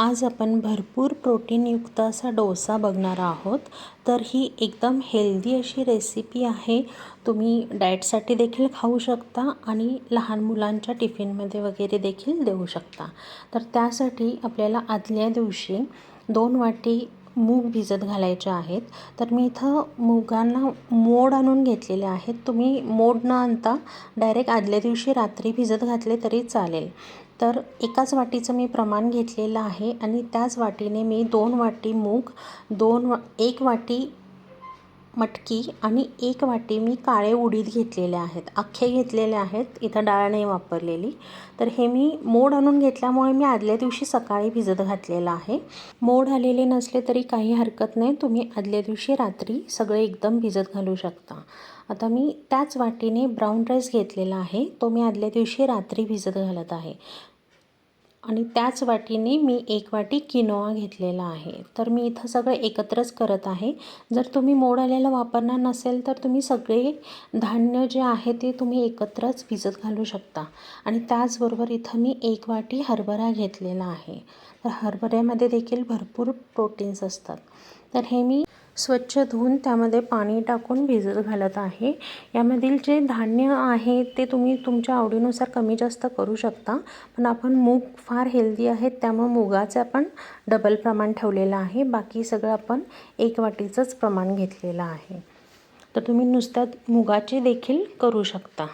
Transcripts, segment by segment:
आज आपण भरपूर प्रोटीनयुक्त असा डोसा बघणार आहोत. तर ही एकदम हेल्दी अशी रेसिपी आहे. तुम्ही डाएटसाठी देखील खाऊ शकता आणि लहान मुलांच्या टिफिनमध्ये वगैरे देखील देऊ शकता. तर त्यासाठी आपल्याला आदल्या दिवशी दोन वाटी मूग भिजत घालायचे आहेत. तर मी इथं मुगांना मोड आणून घेतलेले आहेत. तुम्ही मोड न आणता डायरेक्ट आदल्या दिवशी रात्री भिजत घातले तरी चालेल. तर एकाच वाटीचं मी प्रमाण घेतलेलं आहे आणि त्याच वाटीने मी दोन वाटी मूग दोन वा एक वाटी मटकी आणि एक वाटी मी काळे उडीद घेतलेले आहेत. अख्खे घेतलेले आहेत. इथं डाळ नाही वापरलेली. तर हे मी मोड आणून घेतल्यामुळे मी आदल्या दिवशी सकाळी भिजत घातलेलं आहे. मोड आलेले नसले तरी काही हरकत नाही. तुम्ही आदल्या दिवशी रात्री सगळे एकदम भिजत घालू शकता. आता मी त्याच वाटीने ब्राऊन राईस घेतलेला आहे. तो मी आदल्या दिवशी रात्री भिजत घालत आहे. आणि त्याच वाटीने मी एक वाटी किनोआ घेतलेला आहे. तर मी इथं सगळं एकत्रच करत आहे. जर तुम्ही मोड आलेलं वापरणार नसेल तर तुम्ही सगळे धान्य जे आहे ते तुम्ही एकत्रच भिजत घालू शकता. आणि त्याचबरोबर इथं मी एक वाटी हरभरा घेतलेला आहे. तर हरभऱ्यामध्ये देखील भरपूर प्रोटीन्स असतात. तर हे मी स्वच्छ धुवून त्यामध्ये पाणी टाकून भिजत घालत आहे. यामधील जे धान्य आहे ते तुम्ही तुमच्या आवडीनुसार कमी जास्त करू शकता. पण आपण मूग फार हेल्दी आहेत त्यामुळे मुगाचं आपण डबल प्रमाण ठेवलेलं आहे. बाकी सगळं आपण एक वाटीचंच प्रमाण घेतलेलं आहे. तर तुम्ही नुसत्या मुगाचे देखील करू शकता.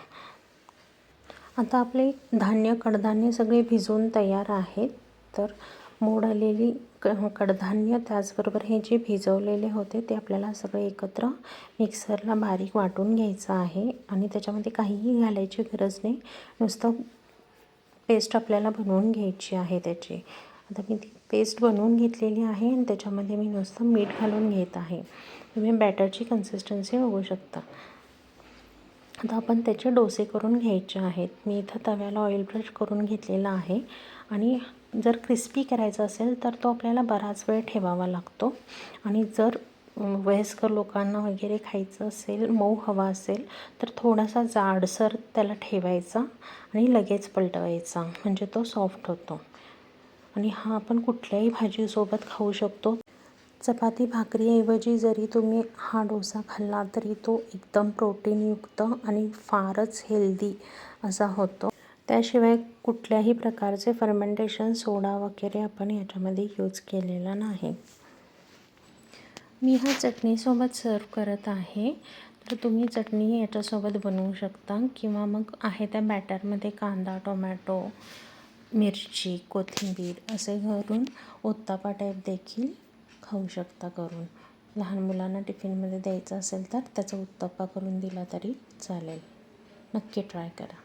आता आपले धान्य कडधान्य सगळे भिजवून तयार आहेत. तर मोड आलेली क हो, कडधान्य त्याचबरोबर हे जे भिजवलेले होते ते आपल्याला सगळे एकत्र मिक्सरला बारीक वाटून घ्यायचं आहे. आणि त्याच्यामध्ये काहीही घालायची गरज नाही. नुसतं पेस्ट आपल्याला बनवून घ्यायची आहे त्याची. आता मी ती पेस्ट बनवून घेतलेली आहे आणि त्याच्यामध्ये मी नुसतं मीठ घालून घेत आहे. तुम्ही बॅटरची कन्सिस्टन्सी बघू शकता. आता आपण त्याचे डोसे करून घ्यायचे आहेत. मी इथं तव्याला ऑइल ब्रश करून घेतलेला आहे. आणि जर क्रिस्पी करायचा असेल तर तो आपल्याला बराच वेळ ठेवावा लागतो. आणि जर वयस्कर लोकांना वगैरे खायचं असेल मऊ हवा असेल तर थोडासा जाडसर त्याला ठेवायचा आणि लगेच पलटवायचा. म्हणजे तो सॉफ्ट होतो. आणि हा आपण कुठल्याही भाजीसोबत खाऊ शकतो. चपाती भाकरीऐवजी जरी तुम्ही हा डोसा खाल्ला तरी तो एकदम प्रोटीनयुक्त आणि फारच हेल्दी असा होतो. त्याशिवाय कुठल्याही प्रकारचे फर्मेंटेशन सोडा वगैरे आपण याच्यामध्ये यूज केलेला नाही. मी हा चटणीसोबत सर्व करत आहे. तर तुम्ही चटणी याच्यासोबत बनवू शकता किंवा मग आहे त्या बॅटरमध्ये कांदा टोमॅटो मिरची कोथिंबीर असे घरून उत्तापा टाईप देखील खाऊ शकता करून. लहान मुलांना टिफिनमध्ये द्यायचं असेल तर त्याचा उत्तप्पा करून दिला तरी चालेल. नक्की ट्राय करा.